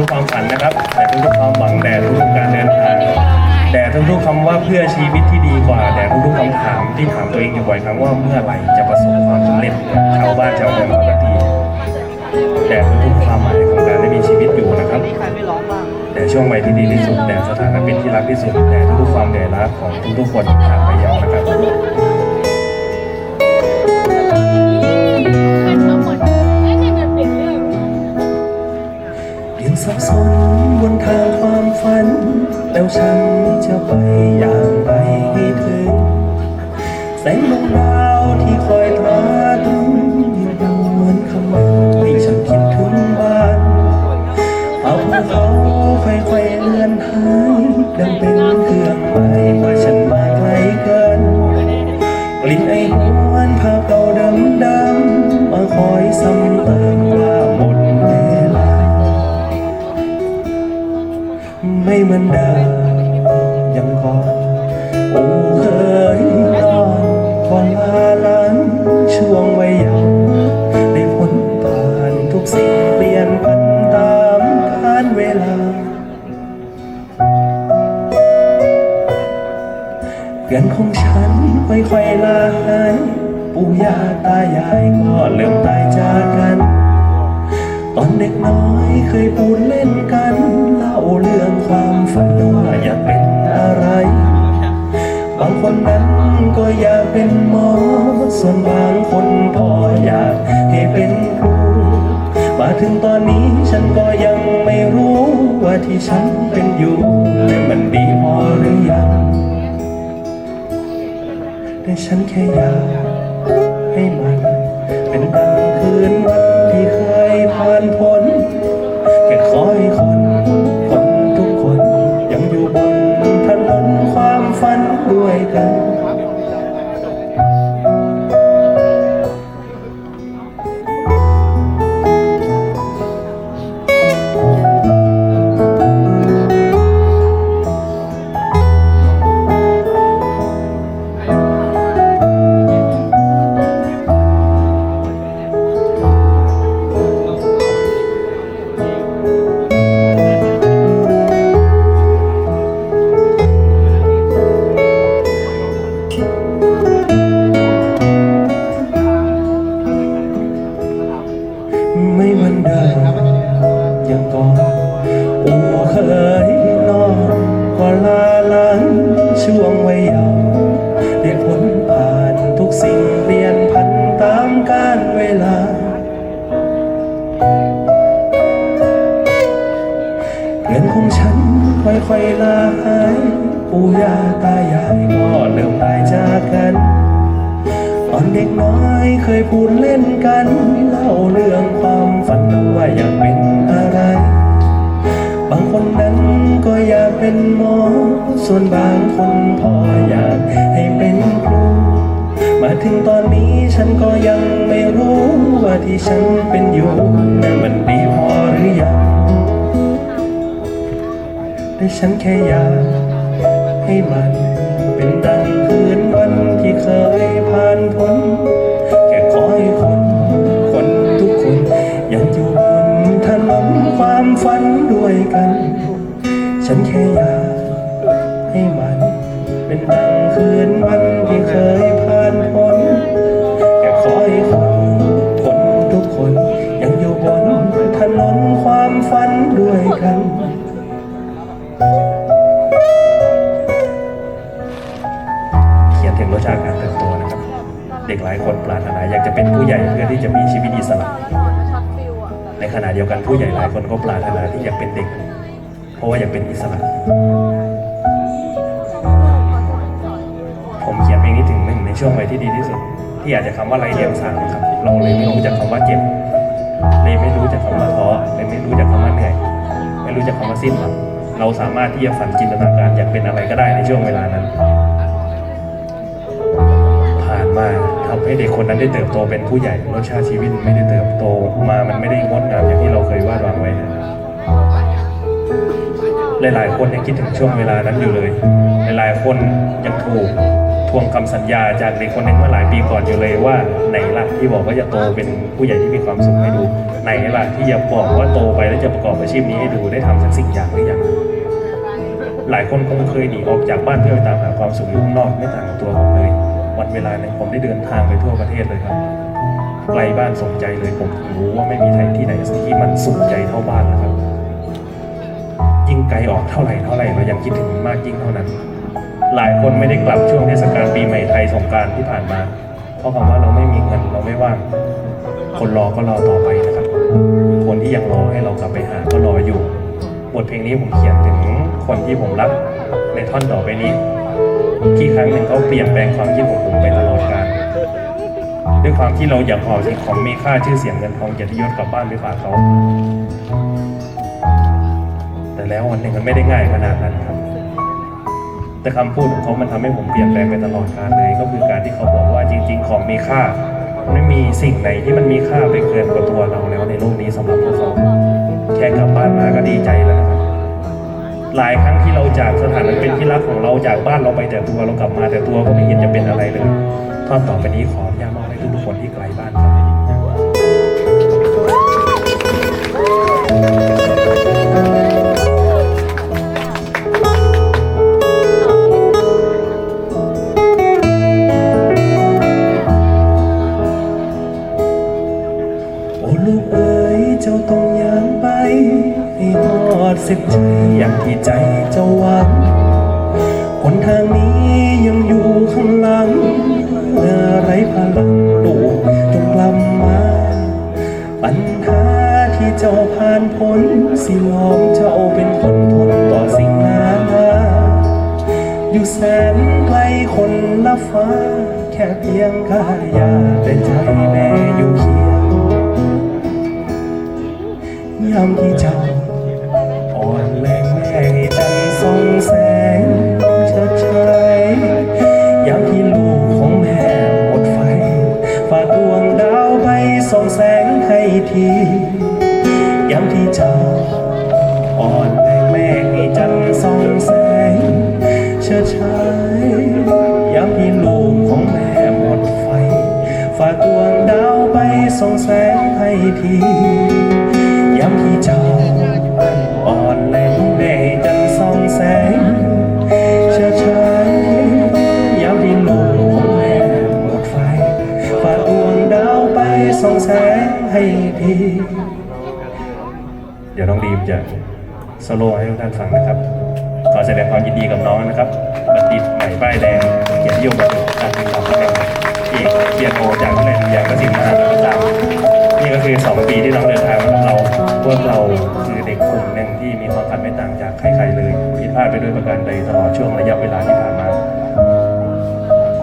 ทุกๆความฝันนะครับแต่ทุกๆความหวังแต่ทุกๆการเดินทางแต่ทุกๆคำว่าเพื่อชีวิตที่ดีกว่าแต่ทุกๆคำถามที่ถามตัวเองอยู่บ่อยครั้งว่าเมื่อไหร่จะประสบความสำเร็จเอนชาวบ้านชาวเมืองสักทีแต่ทุกๆความหมายของการได้มีชีวิตอยู่นะครับแต่ช่วงวัยที่ดีที่สุดแต่สถานะเป็นที่รักที่สุดแต่ทุกๆความเหนื่อยล้าของทุกๆคนผ่านไปยาวนะครับ สับสนบนทางความฝัน แล้วฉันจะไปอย่างไรให้ถึง แสงดวงดาวที่คอยตราตรึงยังดูเหมือนคำนึงให้ฉันคิดถึงบ้านเอาภูเขาค่อยๆเลือนหายดังเป็นเครื่องหมายว่าฉันมาไกลเกินกลิ่นไอหวนภาพเก่าดำดำๆมาคอยซ้ำ เหมือนเดิมยังก่อนโอ้เคยนอนก่อนลาลันช่วงวัยเยาว์ได้พ้นผ่านทุกสิ่งเปลี่ยนพันตามกาลเวลาเพื่อนของฉันค่อยๆลาหายปู่ย่าตายายก็เริ่มตายจากกัน ตอนเด็กน้อยเคยพูดเล่นกัน คนนั้นก็อยากเป็นหมอ ส่วนบางคนพออยากให้เป็นครู มาถึงตอนนี้ฉันก็ยังไม่รู้ว่าที่ฉันเป็นอยู่เนี่ยมันดีพอหรือยัง แต่ฉันแค่อยากให้มันเป็นดั ช่วงวัยเยาว์ได้พ้นผ่านทุกสิ่งเปลี่ยนพันตามกาลเวลาเพื่อนของฉันค่อยๆลาหายปู่ย่าตายายก็เริ่มตายจากกันตอนเด็กน้อยเคยพูดเล่นกัน เล่าเรื่องความฝันว่าอยากเป็นอะไร คนนั้นก็อยากเป็นหมอ ส่วนบางคนพออยากให้เป็นครู มาถึงตอนนี้ฉันก็ยังไม่รู้ว่าที่ฉันเป็นอยู่นั้นมันดีพอหรือยัง แต่ฉันแค่อยากให้มันเป็นดังคืนวันที่เคย ด้วยกัน ฉันแค่อยากให้มัน เป็นดังคืนวันที่เคยผ่านพ้นแค่ขอให้คนคนทุกคน ยังอยู่บนถนนความฝันด้วยกันเขียนถึงรสชาติการเติบโตนะครับ เด็กหลายคนปรารถนาอยากจะเป็นผู้ใหญ่เพื่อที่จะมีชีวิตอิสระช็อตฟิวอะ ในขณะเดียวกันผู้ใหญ่หลายคนก็ปรารถนาที่อยากเป็นเด็ก เพราะว่าอยากเป็นอิสระ ผมเขียนเพลงนี้ถึงหนึ่งในช่วงวัยที่ดีที่สุด ที่อาจจะคำว่าไรเดียงสาครับ เราเลยไม่รู้จักคำว่าเจ็บเลยไม่รู้จักคำว่าท้อเลยไม่รู้จักคำว่าเหนื่อย ไม่รู้จักคำว่าสิ้นหวังเราสามารถที่จะฝันจินตนาการอยากเป็นอะไรก็ได้ในช่วงเวลานั้น ผ่านมาทำให้เด็กคนนั้นได้เติบโตเป็นผู้ใหญ่รสชาติชีวิตไม่ได้เติบโตมา มันไม่ได้งดงามอย่างที่เราเคยวาดหวังไว้นะหลายๆ คนยังคิดถึงช่วงเวลานั้นอยู่เลย หลายๆ คนยังถูกทวงคำสัญญาจากเด็กคนหนึ่งเมื่อหลายปีก่อนอยู่เลยว่าไหนล่ะที่บอกว่าจะโตเป็นผู้ใหญ่ที่มีความสุขให้ดู ไหนล่ะที่จะบอกว่าโตไปแล้วจะประกอบอาชีพนี้ให้ดูได้ทำสักสิ่งอย่างหรือยังหลายคนคงเคยหนีออกจากบ้านเพื่อไปตามหาความสุขอยู่ข้างนอกไม่ต่างกับตัวผมเลย วันเวลาหนึ่งผมได้เดินทางไปทั่วประเทศเลยครับไกลบ้านสมใจเลยผมรู้ว่าไม่มีไทยที่ไหนที่มันสุขใจเท่าบ้านนะครับ ยิ่งไกลออกเท่าไหร่เท่าไหร่เรายังคิดถึงมากยิ่งเท่านั้น หลายคนไม่ได้กลับช่วงเทศกาลปีใหม่ไทยสงการที่ผ่านมา เพราะคำว่าเราไม่มีเงินเราไม่ว่าง คนรอก็รอต่อไปนะครับ คนที่ยังรอให้เรากลับไปหาก็รออยู่บทเพลงนี้ผมเขียนถึงคนที่ผมรักในท่อนต่อไปนี้ ที่ครั้งหนึ่งเขาเปลี่ยนแปลงความคิดของผมไปตลอดกาลด้วยความที่เราอยากหอบสิ่งของมีค่าชื่อเสียงเงินทองเกียรติยศกลับบ้านไปฝากเขา แต่แล้ววันหนึ่งมันไม่ได้ง่ายขนาดนั้นครับ แต่คำพูดของเขามันทำให้ผมเปลี่ยนแปลงไปตลอดกาลเลย ก็คือการที่เขาบอกว่าจริง ๆ ของมีค่าไม่มีสิ่งไหนที่มันมีค่าไปเกินกว่าตัวเราแล้วในโลกนี้สำหรับพวกเขา แค่กลับบ้านมาก็ดีใจแล้วนะครับ หลายครั้งที่เราจากสถานเป็นที่รักของเราจากบ้านเราไปแต่ตัวเรากลับมาแต่ตัวก็ไม่เห็นจะเป็นอะไรเลยทอนต่อไปนี้ขออนุญาตมอบให้ทุกคนที่ไกลบ้านครับ สิลองเจ้าเป็นคนทนต่อสิ่งนานาอยู่แสนไกลคนละฟ้า แค่เพียงข้าอยาเป็นใจแม่อยู่เคียงยามที่เจ้า แสงให้ทียามที่เจ้าอ่อนแรงแม่จันส่องแสงเชิดชายยามที่ลูกของแม่หมดไฟฝากดวงดาวไปส่องแสงให้ทีเดี๋ยวน้องดีมจะโซโล่ให้ทุกท่านฟังนะครับ ขอแสดงความยินดีกับน้องนะครับ บัณฑิตใหม่ป้ายแดงเกียรตินิยมบัณฑิตการศึกษาแห่งเอกเกียรติโอจากวิทยาลัยดุริยางคศิลป์ม คือสองปีที่น้องเดินทางมากับเราพวกเราคือเด็กกลุ่มหนึ่งที่มีความฝันไม่ต่างจากใครๆเลยผิดพลาดไปด้วยประการใดตลอดช่วงระยะเวลาที่ผ่านมา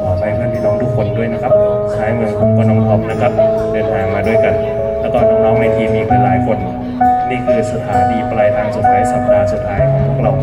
ขอไปเพื่อนพี่น้องทุกคนด้วยนะครับซ้ายมือผมก็น้องทอมนะครับ เดินทางมาด้วยกัน แล้วก็น้องๆในทีมอีกหลายๆคน นี่คือสถานีปลายทางสุดท้ายสัปดาห์สุดท้ายของพวกเรา